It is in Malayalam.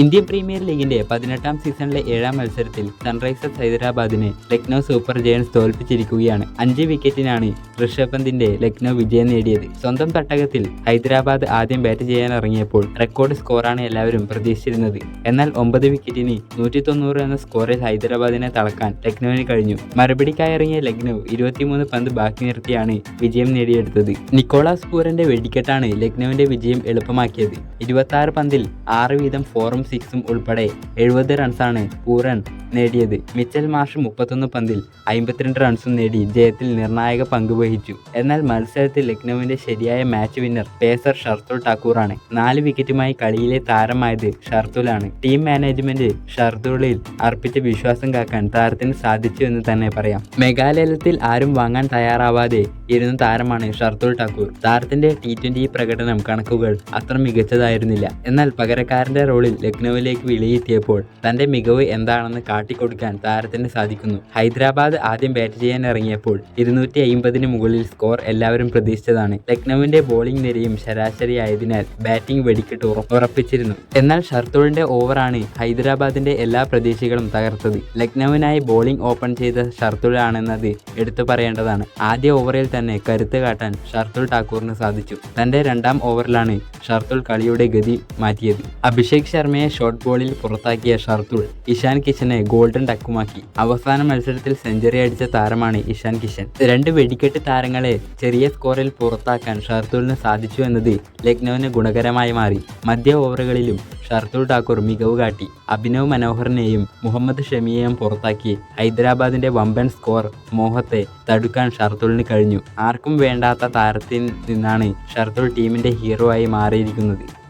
ഇന്ത്യൻ പ്രീമിയർ ലീഗിന്റെ പതിനെട്ടാം സീസണിലെ ഏഴാം മത്സരത്തിൽ സൺറൈസേഴ്സ് ഹൈദരാബാദിനെ ലക്നൗ സൂപ്പർ ജയൻസ് തോൽപ്പിച്ചിരിക്കുകയാണ്. അഞ്ച് വിക്കറ്റിനാണ് ഋഷഭ് പന്തിന്റെ ലക്നൗ വിജയം നേടിയത്. സ്വന്തം തട്ടകത്തിൽ ഹൈദരാബാദ് ആദ്യം ബാറ്റ് ചെയ്യാൻ ഇറങ്ങിയപ്പോൾ റെക്കോർഡ് സ്കോറാണ് എല്ലാവരും പ്രതീക്ഷിച്ചിരുന്നത്. എന്നാൽ ഒമ്പത് വിക്കറ്റിന് നൂറ്റി തൊണ്ണൂറ് എന്ന സ്കോറിൽ ഹൈദരാബാദിനെ തളക്കാൻ ലക്നൌവിന് കഴിഞ്ഞു. മറുപടിക്കായി ഇറങ്ങിയ ലക്നൗ ഇരുപത്തിമൂന്ന് പന്ത് ബാക്കി നിർത്തിയാണ് വിജയം നേടിയെടുത്തത്. നിക്കോളാസ് പൂരന്റെ വെടിക്കെട്ടാണ് ലക്നൌവിന്റെ വിജയം എളുപ്പമാക്കിയത്. ഇരുപത്തി പന്തിൽ ആറ് വീതം ഫോറും സിക്സും ഉൾപ്പെടെ എഴുപത് റൺസാണ് പൂരൺ നേടിയത്. മിച്ചൽ മാർഷ് മുപ്പത്തൊന്ന് പന്തിൽ അമ്പത്തിരണ്ട് റൺസും നേടി ജയത്തിൽ നിർണായക പങ്ക് വഹിച്ചു. എന്നാൽ മത്സരത്തിൽ ലക്നൌവിന്റെ ശരിയായ മാച്ച് വിന്നർ പേസർ ഷർത്തുൽ ടാക്കൂറാണ് നാല് വിക്കറ്റുമായി കളിയിലെ താരമായത് ഷർത്തുലാണ്. ടീം മാനേജ്മെന്റ് ഷർത്തുളിൽ അർപ്പിച്ച വിശ്വാസം കാക്കാൻ താരത്തിന് സാധിച്ചു എന്ന് തന്നെ പറയാം. മേഘാലയത്തിൽ ആരും വാങ്ങാൻ തയ്യാറാവാതെ ഇരുന്ന താരമാണ് ഷർദുൽ ടാക്കൂർ താരത്തിന്റെ ടി ട്വന്റി പ്രകടനം കണക്കുകൾ അത്ര മികച്ചതായിരുന്നില്ല. എന്നാൽ പകരക്കാരന്റെ റോളിൽ ലക്നൌവിലേക്ക് വിലയിരുത്തിയപ്പോൾ തന്റെ മികവ് എന്താണെന്ന് കാട്ടിക്കൊടുക്കാൻ താരത്തിന് സാധിക്കുന്നു. ഹൈദരാബാദ് ആദ്യം ബാറ്റ് ചെയ്യാൻ ഇറങ്ങിയപ്പോൾ ഇരുന്നൂറ്റി അയിമ്പതിന് മുകളിൽ സ്കോർ എല്ലാവരും പ്രതീക്ഷിച്ചതാണ്. ലക്നൌവിന്റെ ബോളിംഗ് നിരയും ശരാശരി ആയതിനാൽ ബാറ്റിംഗ് വെടിക്കെട്ട് ഉറ- ഉറപ്പിച്ചിരുന്നു. എന്നാൽ ഷർദുളിന്റെ ഓവറാണ് ഹൈദരാബാദിന്റെ എല്ലാ പ്രതീക്ഷകളും തകർത്തത്. ലക്നൌവിനായി ബോളിംഗ് ഓപ്പൺ ചെയ്ത ഷർത്തുളാണെന്നത് എടുത്തു പറയേണ്ടതാണ്. ആദ്യ ഓവറിൽ തന്നെ കരുത്ത് കാട്ടാൻ ഷർദുൽ ഠാക്കൂറിന് സാധിച്ചു. തന്റെ രണ്ടാം ഓവറിലാണ് ഷർദുൽ കളിയുടെ ഗതി മാറ്റിയത്. അഭിഷേക് ശർമ്മയെ ഷോർട്ട് ബോളിൽ പുറത്താക്കിയ ഷർത്തുൾ ഇഷാൻ കിഷനെ ഗോൾഡൻ ടക്കുമാക്കി അവസാന മത്സരത്തിൽ സെഞ്ചുറി അടിച്ച താരമാണ് ഇഷാൻ കിഷൻ. രണ്ട് വെടിക്കെട്ട് താരങ്ങളെ ചെറിയ സ്കോറിൽ പുറത്താക്കാൻ ഷർദുലിന് സാധിച്ചു എന്നത് ലക്നൌവിന് ഗുണകരമായി മാറി. മധ്യ ഓവറുകളിലും ഷർത്തുൾ ഠാക്കൂർ മികവ് കാട്ടി. അഭിനവ് മനോഹറിനെയും മുഹമ്മദ് ഷമിയെയും പുറത്താക്കി ഹൈദരാബാദിന്റെ വമ്പൻ സ്കോർ മോഹത്തെ തടുക്കാൻ ഷർദുലിന് കഴിഞ്ഞു. ആർക്കും വേണ്ടാത്ത താരത്തിൽ നിന്നാണ് ഷർദുൽ ടീമിന്റെ ഹീറോ ആയി മാറിയിരിക്കുന്നത്.